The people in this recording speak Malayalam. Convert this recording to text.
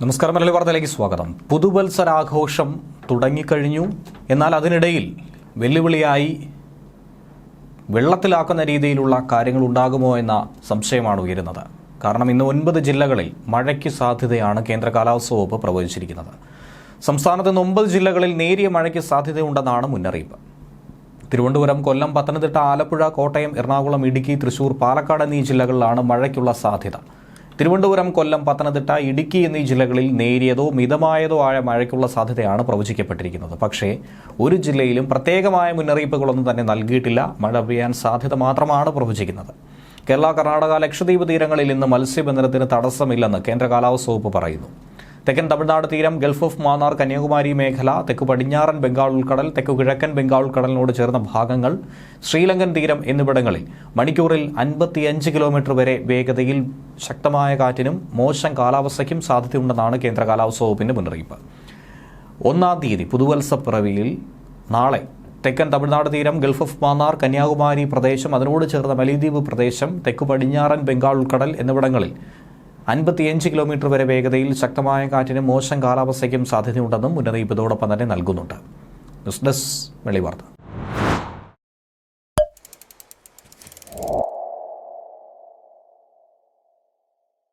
നമസ്കാരം മലയാളി വാർത്തയിലേക്ക് സ്വാഗതം. പുതുവത്സരാഘോഷം തുടങ്ങിക്കഴിഞ്ഞു. എന്നാൽ അതിനിടയിൽ വെല്ലുവിളിയായി വെള്ളത്തിലാക്കുന്ന രീതിയിലുള്ള കാര്യങ്ങൾ ഉണ്ടാകുമോ എന്ന സംശയമാണ് ഉയരുന്നത്. കാരണം ഇന്ന് ഒൻപത് ജില്ലകളിൽ മഴയ്ക്ക് സാധ്യതയാണ് കേന്ദ്ര കാലാവസ്ഥ വകുപ്പ് പ്രവചിച്ചിരിക്കുന്നത്. സംസ്ഥാനത്ത് ഇന്ന് ഒമ്പത് ജില്ലകളിൽ നേരിയ മഴയ്ക്ക് സാധ്യതയുണ്ടെന്നാണ് മുന്നറിയിപ്പ്. തിരുവനന്തപുരം കൊല്ലം പത്തനംതിട്ട ആലപ്പുഴ കോട്ടയം എറണാകുളം ഇടുക്കി തൃശൂർ പാലക്കാട് എന്നീ ജില്ലകളിലാണ് മഴയ്ക്കുള്ള സാധ്യത. തിരുവനന്തപുരം കൊല്ലം പത്തനംതിട്ട ഇടുക്കി എന്നീ ജില്ലകളിൽ നേരിയതോ മിതമായതോ ആയ മഴയ്ക്കുള്ള സാധ്യതയാണ് പ്രവചിക്കപ്പെട്ടിരിക്കുന്നത്. പക്ഷേ ഒരു ജില്ലയിലും പ്രത്യേകമായ മുന്നറിയിപ്പുകളൊന്നും തന്നെ നൽകിയിട്ടില്ല. മഴ പെയ്യാൻ സാധ്യത മാത്രമാണ് പ്രവചിക്കുന്നത്. കേരള കർണാടക ലക്ഷദ്വീപ് തീരങ്ങളിൽ ഇന്ന് മത്സ്യബന്ധനത്തിന് തടസ്സമില്ലെന്ന് കേന്ദ്ര കാലാവസ്ഥ വകുപ്പ് പറയുന്നു. തെക്കൻ തമിഴ്നാട് തീരം ഗൾഫ് ഓഫ് മാന്നാർ കന്യാകുമാരി മേഖല തെക്ക് പടിഞ്ഞാറൻ ബംഗാൾ ഉൾക്കടൽ തെക്ക് കിഴക്കൻ ബംഗാൾ ഉൾക്കടലിനോട് ചേർന്ന ഭാഗങ്ങൾ ശ്രീലങ്കൻ തീരം എന്നിവിടങ്ങളിൽ മണിക്കൂറിൽ അൻപത്തിയഞ്ച് കിലോമീറ്റർ വരെ വേഗതയിൽ ശക്തമായ കാറ്റിനും മോശം കാലാവസ്ഥയ്ക്കും സാധ്യതയുണ്ടെന്നാണ് കേന്ദ്ര കാലാവസ്ഥ വകുപ്പിന്റെ മുന്നറിയിപ്പ്. ഒന്നാം തീയതി പുതുവത്സപ്പിറവിയിൽ നാളെ തെക്കൻ തമിഴ്നാട് തീരം ഗൾഫ് ഓഫ് മാന്നാർ കന്യാകുമാരി പ്രദേശം അതിനോട് ചേർന്ന മലദ്വീപ് പ്രദേശം തെക്ക് പടിഞ്ഞാറൻ ബംഗാൾ ഉൾക്കടൽ എന്നിവിടങ്ങളിൽ അൻപത്തിയഞ്ച് കിലോമീറ്റർ വരെ വേഗതയിൽ ശക്തമായ കാറ്റിനും മോശം കാലാവസ്ഥയ്ക്കും സാധ്യതയുണ്ടെന്നും മുന്നറിയിപ്പ് തന്നെ നൽകുന്നുണ്ട്. News desk വെളിവാർത്ത.